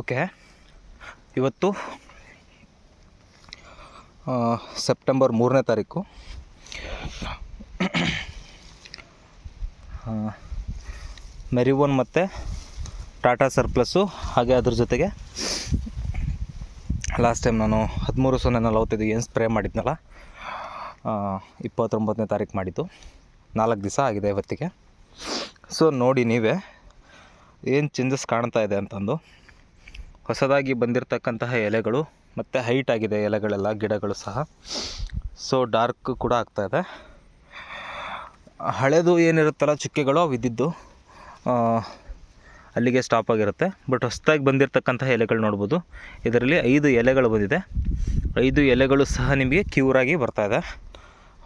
Okay. ಇವತ್ತು September ಮೂರನೇ ತಾರೀಕು. ಮೆರಿವೋನ್ ಮತ್ತು ಟಾಟಾ ಸರ್ಪ್ಲಸ್ಸು, ಹಾಗೆ ಅದ್ರ ಜೊತೆಗೆ ಲಾಸ್ಟ್ ಟೈಮ್ ನಾನು ಹದಿಮೂರು ಸೊನ್ನೆ ನಲವತ್ತೈದು ಏನು ಸ್ಪ್ರೇ ಮಾಡಿದ್ನಲ್ಲ ಇಪ್ಪತ್ತೊಂಬತ್ತನೇ ತಾರೀಕು ಮಾಡಿದ್ದು. ನಾಲ್ಕು ದಿವಸ ಆಗಿದೆ ಇವತ್ತಿಗೆ. ಸೊ, ನೋಡಿ ನೀವೇ, ಏನು ಚೇಂಜಸ್ ಕಾಣ್ತಾ ಇದೆ ಅಂತಂದು. ಹೊಸದಾಗಿ ಬಂದಿರತಕ್ಕಂತಹ ಎಲೆಗಳು ಮತ್ತು ಹೈಟ್ ಆಗಿದೆ ಎಲೆಗಳೆಲ್ಲ, ಗಿಡಗಳು ಸಹ. ಸೊ ಡಾರ್ಕ್ ಕೂಡ ಆಗ್ತಾ ಇದೆ. ಹಳೆದು ಏನಿರುತ್ತಲ್ಲ, ಚುಕ್ಕೆಗಳು ಅವು ಇದ್ದಿದ್ದು ಅಲ್ಲಿಗೆ ಸ್ಟಾಪ್ ಆಗಿರುತ್ತೆ. ಬಟ್ ಹೊಸದಾಗಿ ಬಂದಿರತಕ್ಕಂತಹ ಎಲೆಗಳು ನೋಡ್ಬೋದು. ಇದರಲ್ಲಿ ಐದು ಎಲೆಗಳು ಬಂದಿದೆ. ಐದು ಎಲೆಗಳು ಸಹ ನಿಮಗೆ ಕ್ಯೂರ್ ಆಗಿ ಬರ್ತಾ ಇದೆ.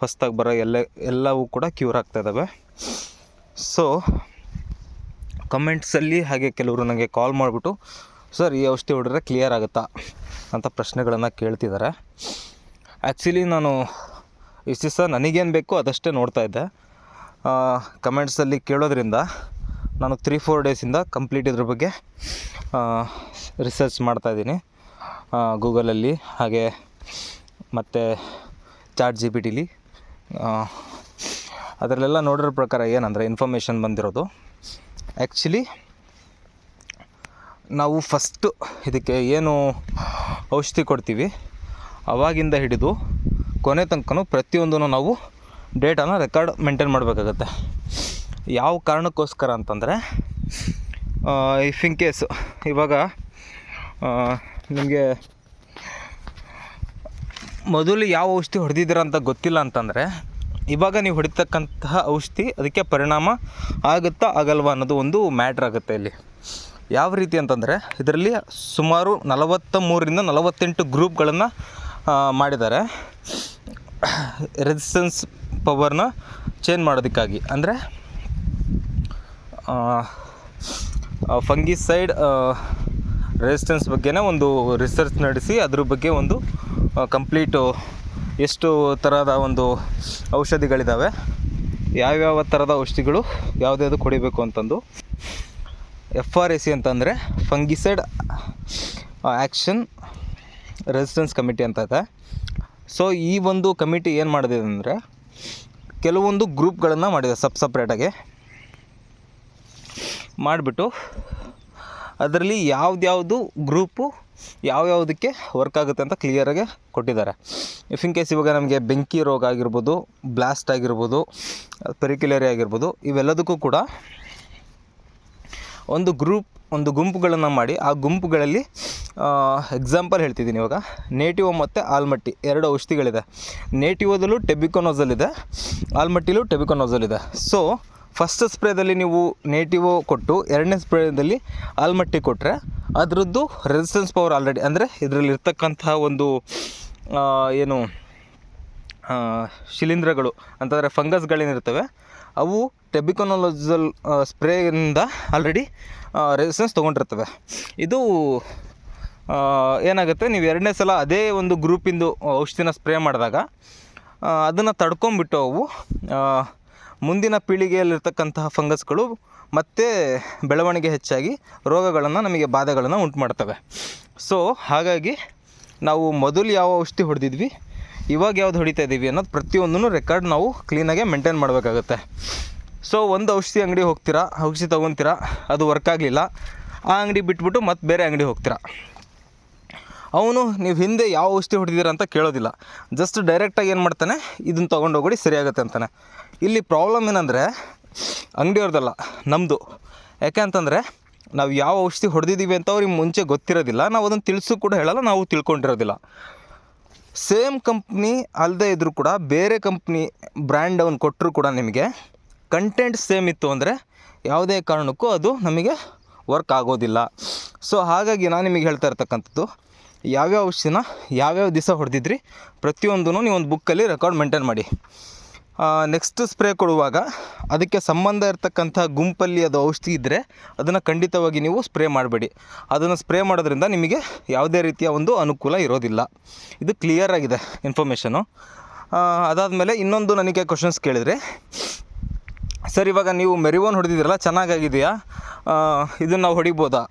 ಹೊಸದಾಗಿ ಬರೋ ಎಲೆ, ಎಲ್ಲವೂ ಕೂಡ ಕ್ಯೂರ್ ಆಗ್ತಾ ಇದ್ದಾವೆ ಸೊ ಕಮೆಂಟ್ಸಲ್ಲಿ ಹಾಗೆ ಕೆಲವರು ನನಗೆ ಕಾಲ್ ಮಾಡಿಬಿಟ್ಟು ಸರ್, ಈ ಔಷಧಿ ಹೊಡೆದ್ರೆ ಕ್ಲಿಯರ್ ಆಗುತ್ತಾ ಅಂತ ಪ್ರಶ್ನೆಗಳನ್ನು ಕೇಳ್ತಿದ್ದಾರೆ ಆ್ಯಕ್ಚುಲಿ ನಾನು ಇಷ್ಟು ಸರ್ ನನಗೇನು ಬೇಕೋ ಅದಷ್ಟೇ ನೋಡ್ತಾ ಇದ್ದೆ. ಕಮೆಂಟ್ಸಲ್ಲಿ ಕೇಳೋದ್ರಿಂದ ನಾನು ತ್ರೀ ಫೋರ್ ಡೇಸಿಂದ ಕಂಪ್ಲೀಟ್ ಇದ್ರ ಬಗ್ಗೆ ರಿಸರ್ಚ್ ಮಾಡ್ತಾಯಿದ್ದೀನಿ ಗೂಗಲಲ್ಲಿ ಹಾಗೆ ಮತ್ತು ಚಾಟ್ ಜಿ ಪಿ ಟಿಲಿ ಅದರಲ್ಲೆಲ್ಲ ನೋಡಿರೋ ಪ್ರಕಾರ ಏನಂದರೆ ಇನ್ಫಾರ್ಮೇಷನ್ ಬಂದಿರೋದು. ಆ್ಯಕ್ಚುಲಿ ನಾವು ಫಸ್ಟು ಇದಕ್ಕೆ ಏನು ಔಷಧಿ ಕೊಡ್ತೀವಿ, ಅವಾಗಿಂದ ಹಿಡಿದು ಕೊನೆ ತನಕನೂ ಪ್ರತಿಯೊಂದೂ ನಾವು ಡೇಟಾನ ರೆಕಾರ್ಡ್ ಮೇಂಟೈನ್ ಮಾಡಬೇಕಾಗತ್ತೆ. ಯಾವ ಕಾರಣಕ್ಕೋಸ್ಕರ ಅಂತಂದರೆ ಇಫ್ ಇನ್ ಕೇಸ್ ಇವಾಗ ನಿಮಗೆ ಮೊದಲು ಯಾವ ಔಷಧಿ ಹೊಡೆದಿದ್ದೀರ ಅಂತ ಗೊತ್ತಿಲ್ಲ ಅಂತಂದರೆ, ಇವಾಗ ನೀವು ಹೊಡಿತಕ್ಕಂತಹ ಔಷಧಿ ಅದಕ್ಕೆ ಪರಿಣಾಮ ಆಗುತ್ತಾ ಆಗಲ್ವಾ ಅನ್ನೋದು ಒಂದು ಮ್ಯಾಟ್ರ್ ಆಗುತ್ತೆ ಇಲ್ಲಿ. ಯಾವ ರೀತಿ ಅಂತಂದರೆ ಇದರಲ್ಲಿ ಸುಮಾರು ನಲವತ್ತ ಮೂರರಿಂದ ನಲವತ್ತೆಂಟು ಗ್ರೂಪ್ಗಳನ್ನು ಮಾಡಿದ್ದಾರೆ. ರೆಸಿಸ್ಟೆನ್ಸ್ ಪವರ್ನ ಚೇಂಜ್ ಮಾಡೋದಕ್ಕಾಗಿ. ಅಂದರೆ ಫಂಗಿಸೈಡ್ ರೆಸಿಸ್ಟೆನ್ಸ್ ಬಗ್ಗೆನೇ ಒಂದು ರಿಸರ್ಚ್ ನಡೆಸಿ ಅದ್ರ ಬಗ್ಗೆ ಒಂದು ಕಂಪ್ಲೀಟು ಎಷ್ಟು ಥರದ ಒಂದು ಔಷಧಿಗಳಿದ್ದಾವೆ ಯಾವ್ಯಾವ ಥರದ ಔಷಧಿಗಳು, ಯಾವುದ್ಯಾವುದು ಕೊಡಿಬೇಕು ಅಂತಂದು. ಎಫ್ ಆರ್ ಎ ಸಿ ಅಂತಂದರೆ ಫಂಗಿಸೈಡ್ ಆ್ಯಕ್ಷನ್ ರೆಸಿಸ್ಟೆನ್ಸ್ ಕಮಿಟಿ ಅಂತ ಇದೆ. ಸೊ ಈ ಒಂದು ಕಮಿಟಿ ಏನು ಮಾಡಿದೆ ಅಂದರೆ ಕೆಲವೊಂದು ಗ್ರೂಪ್ಗಳನ್ನು ಮಾಡಿದೆ ಸಬ್ ಸಪ್ರೇಟಾಗಿ ಮಾಡಿಬಿಟ್ಟು ಅದರಲ್ಲಿ ಯಾವ್ದ್ಯಾವುದು ಗ್ರೂಪು ಯಾವ್ಯಾವುದಕ್ಕೆ ವರ್ಕ್ ಆಗುತ್ತೆ ಅಂತ ಕ್ಲಿಯರಾಗಿ ಕೊಟ್ಟಿದ್ದಾರೆ. ಇಫ್ ಇನ್ ಕೇಸ್ ಇವಾಗ ನಮಗೆ ಬೆಂಕಿ ರೋಗ ಆಗಿರ್ಬೋದು ಬ್ಲಾಸ್ಟ್ ಆಗಿರ್ಬೋದು ಪೆರಿಕ್ಯುಲರಿ ಆಗಿರ್ಬೋದು, ಇವೆಲ್ಲದಕ್ಕೂ ಕೂಡ ಒಂದು ಗ್ರೂಪ್ ಒಂದು ಗುಂಪುಗಳನ್ನು ಮಾಡಿ, ಆ ಗುಂಪುಗಳಲ್ಲಿ ಎಕ್ಸಾಂಪಲ್ ಹೇಳ್ತಿದ್ದೀನಿ ಇವಾಗ. ನೇಟಿವೋ ಮತ್ತು ಆಲ್ಮಟ್ಟಿ, ಎರಡು ಔಷಧಿಗಳಿದೆ. ನೇಟಿವೋದಲ್ಲೂ ಟೆಬಿಕೊನೋಸಲ್ ಇದೆ ಆಲ್ಮಟ್ಟಿಲೂ ಟೆಬಿಕೊನೋಸಲ್ ಸೊ ಫಸ್ಟ್ ಸ್ಪ್ರೇದಲ್ಲಿ ನೀವು ನೇಟಿವೋ ಕೊಟ್ಟು, ಎರಡನೇ ಸ್ಪ್ರೇದಲ್ಲಿ ಆಲ್ಮಟ್ಟಿ ಕೊಟ್ಟರೆ ಅದರದ್ದು ರೆಸಿಸ್ಟೆನ್ಸ್ ಪವರ್ ಆಲ್ರೆಡಿ ಅಂದರೆ ಇದರಲ್ಲಿ ಇರ್ತಕ್ಕಂತಹ ಒಂದು ಏನು ಶಿಲೀಂಧ್ರಗಳು, ಅಂತಂದರೆ ಫಂಗಸ್ಗಳೇನಿರ್ತವೆ ಅವು ಟೆಬಿಕೊನೊಲೊಜಲ್ ಸ್ಪ್ರೇಯಿಂದ ಆಲ್ರೆಡಿ ರೆಸಿಸ್ಟೆನ್ಸ್ ತೊಗೊಂಡಿರ್ತವೆ. ಇದು ಏನಾಗುತ್ತೆ, ನೀವು ಎರಡನೇ ಸಲ ಅದೇ ಒಂದು ಗ್ರೂಪಿಂದು ಔಷಧಿನ ಸ್ಪ್ರೇ ಮಾಡಿದಾಗ ಅದನ್ನು ತಡ್ಕೊಂಬಿಟ್ಟು ಅವು ಮುಂದಿನ ಪೀಳಿಗೆಯಲ್ಲಿರ್ತಕ್ಕಂತಹ ಫಂಗಸ್ಗಳು ಮತ್ತೆ ಬೆಳವಣಿಗೆ ಹೆಚ್ಚಾಗಿ ರೋಗಗಳನ್ನು ನಮಗೆ ಬಾಧೆಗಳನ್ನು ಉಂಟು ಮಾಡ್ತವೆ ಸೊ ಹಾಗಾಗಿ ನಾವು ಮೊದಲು ಯಾವ ಔಷಧಿ ಹೊಡೆದಿದ್ವಿ, ಇವಾಗ ಯಾವ್ದು ಹೊಡಿತಾ ಇದ್ದೀವಿ ಅನ್ನೋದು ಪ್ರತಿಯೊಂದನ್ನು ರೆಕಾರ್ಡ್ ನಾವು ಕ್ಲೀನಾಗೆ ಮೇಂಟೈನ್ ಮಾಡಬೇಕಾಗುತ್ತೆ. ಸೊ ಒಂದು ಔಷಧಿ ಅಂಗಡಿ ಹೋಗ್ತೀರಾ? ಔಷಧಿ ತೊಗೊತೀರಾ? ಅದು ವರ್ಕ್ ಆಗಲಿಲ್ಲ. ಆ ಅಂಗಡಿ ಬಿಟ್ಬಿಟ್ಟು ಮತ್ತೆ ಬೇರೆ ಅಂಗಡಿ ಹೋಗ್ತೀರಾ? ಅವನು, ನೀವು ಹಿಂದೆ ಯಾವ ಔಷಧಿ ಹೊಡೆದಿದ್ದೀರ ಅಂತ ಕೇಳೋದಿಲ್ಲ. ಜಸ್ಟ್ ಡೈರೆಕ್ಟಾಗಿ ಏನು ಮಾಡ್ತಾನೆ? ಇದನ್ನು ತೊಗೊಂಡು ಹೋಗಿ ಸರಿಯಾಗುತ್ತೆ ಅಂತಾನೆ. ಇಲ್ಲಿ ಪ್ರಾಬ್ಲಮ್ ಏನಂದರೆ ಅಂಗಡಿಯವ್ರದ್ದಲ್ಲ ನಮ್ಮದು ಯಾಕೆ ಅಂತಂದರೆ, ನಾವು ಯಾವ ಔಷಧಿ ಹೊಡೆದಿದ್ದೀವಿ ಅಂತ ಅವ್ರಿಗೆ ಮುಂಚೆ ಗೊತ್ತಿರೋದಿಲ್ಲ. ನಾವು ಅದನ್ನು ತಿಳಿಸು ಕೂಡ ಹೇಳಲ್ಲ, ನಾವು ತಿಳ್ಕೊಂಡಿರೋದಿಲ್ಲ. ಸೇಮ್ ಕಂಪ್ನಿ ಅಲ್ಲದೆ ಇದ್ದರೂ ಕೂಡ, ಬೇರೆ ಕಂಪ್ನಿ ಬ್ರ್ಯಾಂಡ್ ಅವನು ಕೊಟ್ಟರು ಕೂಡ ನಿಮಗೆ ಕಂಟೆಂಟ್ ಸೇಮ್ ಇತ್ತು ಅಂದರೆ ಯಾವುದೇ ಕಾರಣಕ್ಕೂ ಅದು ನಮಗೆ ವರ್ಕ್ ಆಗೋದಿಲ್ಲ. ಸೊ ಹಾಗಾಗಿ ನಾನು ನಿಮಗೆ ಹೇಳ್ತಾ ಇರ್ತಕ್ಕಂಥದ್ದು, ಯಾವ್ಯಾವ ಔಷಧಿನ ಯಾವ್ಯಾವ ದಿವಸ ಹೊಡೆದಿದ್ರಿ ಪ್ರತಿಯೊಂದೂ ನೀವು ಒಂದು ಬುಕ್ಕಲ್ಲಿ ರೆಕಾರ್ಡ್ ಮೇಂಟೈನ್ ಮಾಡಿ. ನೆಕ್ಸ್ಟ್ ಸ್ಪ್ರೇ ಕೊಡುವಾಗ ಅದಕ್ಕೆ ಸಂಬಂಧ ಇರತಕ್ಕಂಥ ಗುಂಪಲ್ಲಿ ಅದು ಔಷಧಿ ಇದ್ದರೆ ಅದನ್ನು ಖಂಡಿತವಾಗಿ ನೀವು ಸ್ಪ್ರೇ ಮಾಡಬೇಡಿ. ಅದನ್ನು ಸ್ಪ್ರೇ ಮಾಡೋದ್ರಿಂದ ನಿಮಗೆ ಯಾವುದೇ ರೀತಿಯ ಒಂದು ಅನುಕೂಲ ಇರೋದಿಲ್ಲ. ಇದು ಕ್ಲಿಯರ್ ಆಗಿದೆ ಇನ್ಫಾರ್ಮೇಷನು ಅದಾದಮೇಲೆ ಇನ್ನೊಂದು ನನಗೆ ಕ್ವಶನ್ಸ್ ಕೇಳಿದರೆ ಸರ್, ಇವಾಗ ನೀವು ಮೆರಿವೋನ್ ಹೊಡೆದಿದ್ದೀರಲ್ಲ, ಚೆನ್ನಾಗಾಗಿದೆಯಾ? ಇದನ್ನು ನಾವು ಹೊಡಿಬೋದಾ?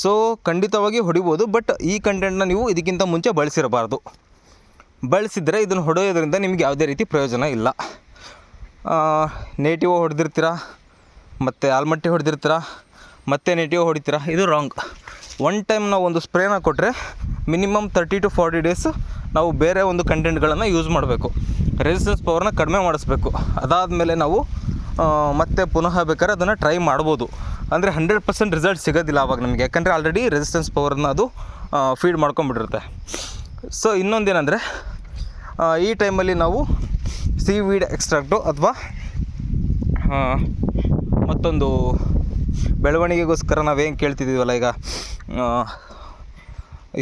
ಸೊ ಖಂಡಿತವಾಗಿ ಹೊಡಿಬೋದು ಬಟ್ ಈ ಕಂಟೆಂಟ್ನ ನೀವು ಇದಕ್ಕಿಂತ ಮುಂಚೆ ಬಳಸಿರಬಾರ್ದು. ಬಳಸಿದರೆ ಇದನ್ನು ಹೊಡೆಯೋದ್ರಿಂದ ನಿಮ್ಗೆ ಯಾವುದೇ ರೀತಿ ಪ್ರಯೋಜನ ಇಲ್ಲ. ನೇಟಿವ್ ಹೊಡೆದಿರ್ತೀರ? ಮತ್ತು ಆಲ್ಮಟ್ಟಿ ಹೊಡೆದಿರ್ತೀರ? ಮತ್ತೆ ನೇಟಿವ್ ಹೊಡಿತೀರಾ? ಇದು ರಾಂಗ್ ಒನ್ ಟೈಮ್ ನಾವು ಒಂದು ಸ್ಪ್ರೇನ ಕೊಟ್ಟರೆ minimum thirty to forty days ನಾವು ಬೇರೆ ಒಂದು ಕಂಟೆಂಟ್ಗಳನ್ನು ಯೂಸ್ ಮಾಡಬೇಕು. ರೆಸಿಸ್ಟೆನ್ಸ್ ಪವರ್ನ ಕಡಿಮೆ ಮಾಡಿಸ್ಬೇಕು. ಅದಾದಮೇಲೆ ನಾವು ಮತ್ತೆ ಪುನಃ ಬೇಕಾದ್ರೆ ಅದನ್ನು ಟ್ರೈ ಮಾಡ್ಬೋದು. ಅಂದರೆ ಹಂಡ್ರೆಡ್ ಪರ್ಸೆಂಟ್ ರಿಸಲ್ಟ್ ಸಿಗೋದಿಲ್ಲ ಆವಾಗ ನಮಗೆ. ಯಾಕಂದರೆ ಆಲ್ರೆಡಿ ರೆಸಿಸ್ಟೆನ್ಸ್ ಪವರನ್ನು ಅದು ಫೀಡ್ ಮಾಡ್ಕೊಂಬಿಟ್ಟಿರುತ್ತೆ ಸೊ ಇನ್ನೊಂದೇನೆಂದರೆ ಈ ಟೈಮಲ್ಲಿ ನಾವು ಸಿ ವೀಡ್ ಎಕ್ಸ್ಟ್ರಾಕ್ಟು ಅಥವಾ ಮತ್ತೊಂದು ಬೆಳವಣಿಗೆಗೋಸ್ಕರ ನಾವೇನು ಕೇಳ್ತಿದ್ದೀವಲ್ಲ ಈಗ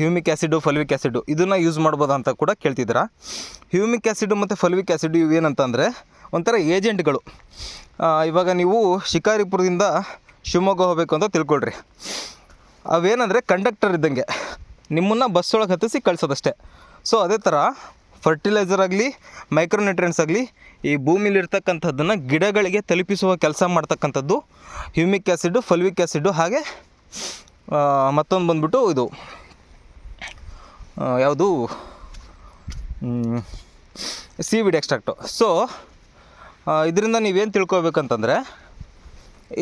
ಹ್ಯೂಮಿಕ್ ಆ್ಯಸಿಡು ಫಲ್ವಿಕ್ ಆ್ಯಸಿಡು ಇದನ್ನು ಯೂಸ್ ಮಾಡ್ಬೋದಾ ಅಂತ ಕೂಡ ಕೇಳ್ತಿದ್ದೀರಾ. ಹ್ಯೂಮಿಕ್ ಆ್ಯಸಿಡು ಮತ್ತು ಫಲ್ವಿಕ್ ಆ್ಯಸಿಡು ಇವೇನಂತಂದರೆ ಒಂಥರ ಏಜೆಂಟ್ಗಳು. ಇವಾಗ ನೀವು ಶಿಕಾರಿಪುರದಿಂದ ಶಿವಮೊಗ್ಗ ಹೋಗಬೇಕು ಅಂತ ತಿಳ್ಕೊಳ್ರಿ. ಅವೇನಂದರೆ ಕಂಡಕ್ಟರ್ ಇದ್ದಂಗೆ. ನಿಮ್ಮನ್ನು ಬಸ್ಸೊಳಗೆ ಹತ್ತಿಸಿ ಕಳಿಸೋದಷ್ಟೇ. ಸೊ ಅದೇ ಥರ ಫರ್ಟಿಲೈಸರ್ ಆಗಲಿ ಮೈಕ್ರೋನ್ಯೂಟ್ರಿಯೆಂಟ್ಸ್ ಆಗಲಿ, ಈ ಭೂಮಿಲಿರ್ತಕ್ಕಂಥದ್ದನ್ನು ಗಿಡಗಳಿಗೆ ತಲುಪಿಸುವ ಕೆಲಸ ಮಾಡ್ತಕ್ಕಂಥದ್ದು ಹ್ಯೂಮಿಕ್ ಆ್ಯಸಿಡು ಫಲ್ವಿಕ್ ಆ್ಯಸಿಡು ಹಾಗೆ ಮತ್ತೊಂದು ಬಂದ್ಬಿಟ್ಟು ಇದು ಯಾವುದು ಸೀವಿಡ್ ಎಕ್ಸ್ಟ್ರಾಕ್ಟು ಸೊ ಇದರಿಂದ ನೀವೇನು ತಿಳ್ಕೊಬೇಕಂತಂದರೆ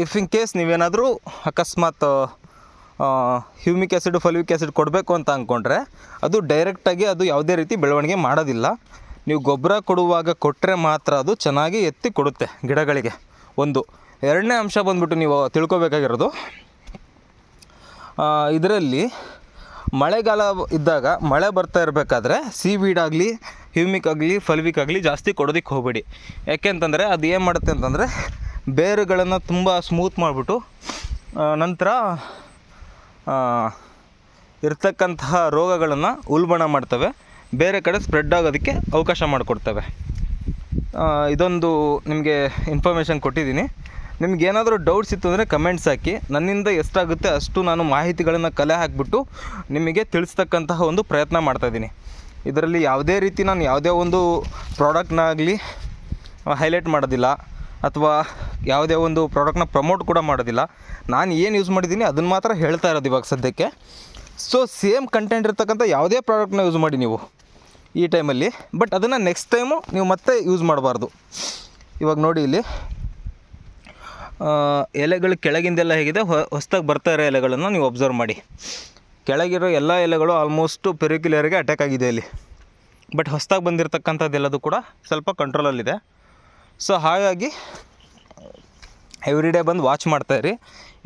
ಇಫ್ ಇನ್ ಕೇಸ್ ನೀವೇನಾದರೂ ಅಕಸ್ಮಾತ್ ಹ್ಯೂಮಿಕ್ ಆ್ಯಸಿಡ್ ಫಲ್ವಿಕ್ ಆ್ಯಸಿಡ್ ಕೊಡಬೇಕು ಅಂತ ಅಂದ್ಕೊಂಡ್ರೆ ಅದು ಡೈರೆಕ್ಟಾಗಿ ಅದು ಯಾವುದೇ ರೀತಿ ಬೆಳವಣಿಗೆ ಮಾಡೋದಿಲ್ಲ. ನೀವು ಗೊಬ್ಬರ ಕೊಡುವಾಗ ಕೊಟ್ಟರೆ ಮಾತ್ರ ಅದು ಚೆನ್ನಾಗಿ ಎತ್ತಿ ಕೊಡುತ್ತೆ ಗಿಡಗಳಿಗೆ. ಒಂದು. ಎರಡನೇ ಅಂಶ ಬಂದ್ಬಿಟ್ಟು ನೀವು ತಿಳ್ಕೊಬೇಕಾಗಿರೋದು ಇದರಲ್ಲಿ ಮಳೆಗಾಲ ಇದ್ದಾಗ ಮಳೆ ಬರ್ತಾ ಇರಬೇಕಾದ್ರೆ ಸೀವೀಡ್ ಆಗಲಿ ಹ್ಯೂಮಿಕ್ ಆಗಲಿ ಫಲ್ವಿಕ್ ಆಗಲಿ ಜಾಸ್ತಿ ಕೊಡೋದಕ್ಕೆ ಹೋಗಬೇಡಿ. ಯಾಕೆಂತಂದರೆ ಅದು ಏನು ಮಾಡುತ್ತೆ ಅಂತಂದರೆ ಬೇರುಗಳನ್ನು ತುಂಬ ಸ್ಮೂತ್ ಮಾಡಿಬಿಟ್ಟು ನಂತರ ಇರ್ತಕ್ಕಂತಹ ರೋಗಗಳನ್ನು ಉಲ್ಬಣ ಮಾಡ್ತವೆ. ಬೇರೆ ಕಡೆ ಸ್ಪ್ರೆಡ್ ಆಗೋದಕ್ಕೆ ಅವಕಾಶ ಮಾಡಿಕೊಡ್ತವೆ. ಇದೊಂದು ನಿಮಗೆ ಇನ್ಫಾರ್ಮೇಷನ್ ಕೊಟ್ಟಿದ್ದೀನಿ. ನಿಮ್ಗೆ ಏನಾದರೂ ಡೌಟ್ಸ್ ಇತ್ತು ಅಂದರೆ ಕಮೆಂಟ್ಸ್ ಹಾಕಿ. ನನ್ನಿಂದ ಎಷ್ಟಾಗುತ್ತೆ ಅಷ್ಟು ನಾನು ಮಾಹಿತಿಗಳನ್ನು ಕಲೆ ಹಾಕಿಬಿಟ್ಟು ನಿಮಗೆ ತಿಳಿಸ್ತಕ್ಕಂತಹ ಒಂದು ಪ್ರಯತ್ನ ಮಾಡ್ತಾಯಿದ್ದೀನಿ ಇದರಲ್ಲಿ ಯಾವುದೇ ರೀತಿ ನಾನು ಯಾವುದೇ ಒಂದು ಪ್ರಾಡಕ್ಟ್ನಾಗಲಿ ಹೈಲೈಟ್ ಮಾಡೋದಿಲ್ಲ ಅಥವಾ ಯಾವುದೇ ಒಂದು ಪ್ರಾಡಕ್ಟ್ನ ಪ್ರಮೋಟ್ ಕೂಡ ಮಾಡೋದಿಲ್ಲ. ನಾನು ಏನು ಯೂಸ್ ಮಾಡಿದ್ದೀನಿ ಅದನ್ನು ಮಾತ್ರ ಹೇಳ್ತಾ ಇರೋದು ಇವಾಗ ಸದ್ಯಕ್ಕೆ. ಸೊ ಸೇಮ್ ಕಂಟೆಂಟ್ ಇರ್ತಕ್ಕಂಥ ಯಾವುದೇ ಪ್ರಾಡಕ್ಟ್ನ ಯೂಸ್ ಮಾಡಿ ನೀವು ಈ ಟೈಮಲ್ಲಿ. ಬಟ್ ಅದನ್ನು ನೆಕ್ಸ್ಟ್ ಟೈಮು ನೀವು ಮತ್ತೆ ಯೂಸ್ ಮಾಡಬಾರ್ದು. ಇವಾಗ ನೋಡಿ ಇಲ್ಲಿ. ಎಲೆಗಳು ಕೆಳಗಿಂದೆಲ್ಲ ಹೇಗಿದೆ, ಹೊಸ್ದಾಗಿ ಬರ್ತಾ ಇರೋ ಎಲೆಗಳನ್ನು ನೀವು ಅಬ್ಸರ್ವ್ ಮಾಡಿ. ಕೆಳಗಿರೋ ಎಲ್ಲ ಎಲೆಗಳು ಆಲ್ಮೋಸ್ಟು ಪೆರಿಕ್ಯುಲರ್ಗೆ ಅಟ್ಯಾಕ್ ಆಗಿದೆ ಇಲ್ಲಿ. ಬಟ್ ಹೊಸ್ದಾಗಿ ಬಂದಿರತಕ್ಕಂಥದ್ದೆಲ್ಲದು ಕೂಡ ಸ್ವಲ್ಪ ಕಂಟ್ರೋಲಲ್ಲಿದೆ ಸೊ ಹಾಗಾಗಿ ಎವ್ರಿ ಡೇ ಬಂದು ವಾಚ್ ಮಾಡ್ತಾಯಿರಿ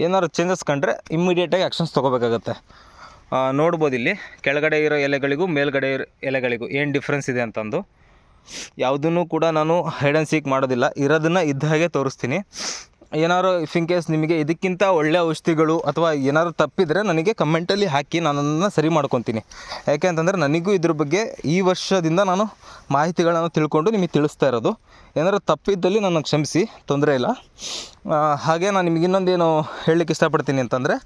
ಏನಾದ್ರು ಚೇಂಜಸ್ ಕಂಡ್ರೆ ಇಮ್ಮಿಡಿಯೇಟಾಗಿ ಆ್ಯಕ್ಷನ್ಸ್ ತೊಗೋಬೇಕಾಗತ್ತೆ. ನೋಡ್ಬೋದು ಇಲ್ಲಿ. ಕೆಳಗಡೆ ಇರೋ ಎಲೆಗಳಿಗೂ ಮೇಲ್ಗಡೆ ಇರೋ ಎಲೆಗಳಿಗೂ ಏನು ಡಿಫ್ರೆನ್ಸ್ ಇದೆ ಅಂತಂದು. ಯಾವುದನ್ನು ಕೂಡ ನಾನು ಹೈಡ್ ಆ್ಯಂಡ್ ಸೀಕ್ ಮಾಡೋದಿಲ್ಲ. ಇರೋದನ್ನು ಇದ್ದ ಹಾಗೆ ತೋರಿಸ್ತೀನಿ. ಏನಾದ್ರು ಇಫ್ ಇನ್ ಕೇಸ್ ನಿಮಗೆ ಇದಕ್ಕಿಂತ ಒಳ್ಳೆಯ ಔಷಧಿಗಳು ಅಥವಾ ಏನಾದ್ರು ತಪ್ಪಿದರೆ ನನಗೆ ಕಮೆಂಟಲ್ಲಿ ಹಾಕಿ ನಾನು ಅದನ್ನು ಸರಿ ಮಾಡ್ಕೊತೀನಿ. ಯಾಕೆ ಅಂತಂದರೆ ನನಗೂ ಇದ್ರ ಬಗ್ಗೆ ಈ ವರ್ಷದಿಂದ ನಾನು ಮಾಹಿತಿಗಳನ್ನು ತಿಳ್ಕೊಂಡು ನಿಮಗೆ ತಿಳಿಸ್ತಾ ಇರೋದು. ಏನಾದ್ರು ತಪ್ಪಿದ್ದಲ್ಲಿ ನನ್ನ ಕ್ಷಮಿಸಿ, ತೊಂದರೆ ಇಲ್ಲ. ಹಾಗೆ ನಾನು ನಿಮಗೆ ಇನ್ನೊಂದೇನು ಹೇಳಲಿಕ್ಕೆ ಇಷ್ಟಪಡ್ತೀನಿ ಅಂತಂದರೆ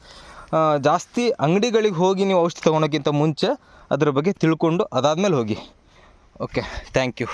ಜಾಸ್ತಿ ಅಂಗಡಿಗಳಿಗೆ ಹೋಗಿ ನೀವು ಔಷಧಿ ತೊಗೊಳೋಕ್ಕಿಂತ ಮುಂಚೆ ಅದ್ರ ಬಗ್ಗೆ ತಿಳ್ಕೊಂಡು ಅದಾದಮೇಲೆ ಹೋಗಿ. Okay thank you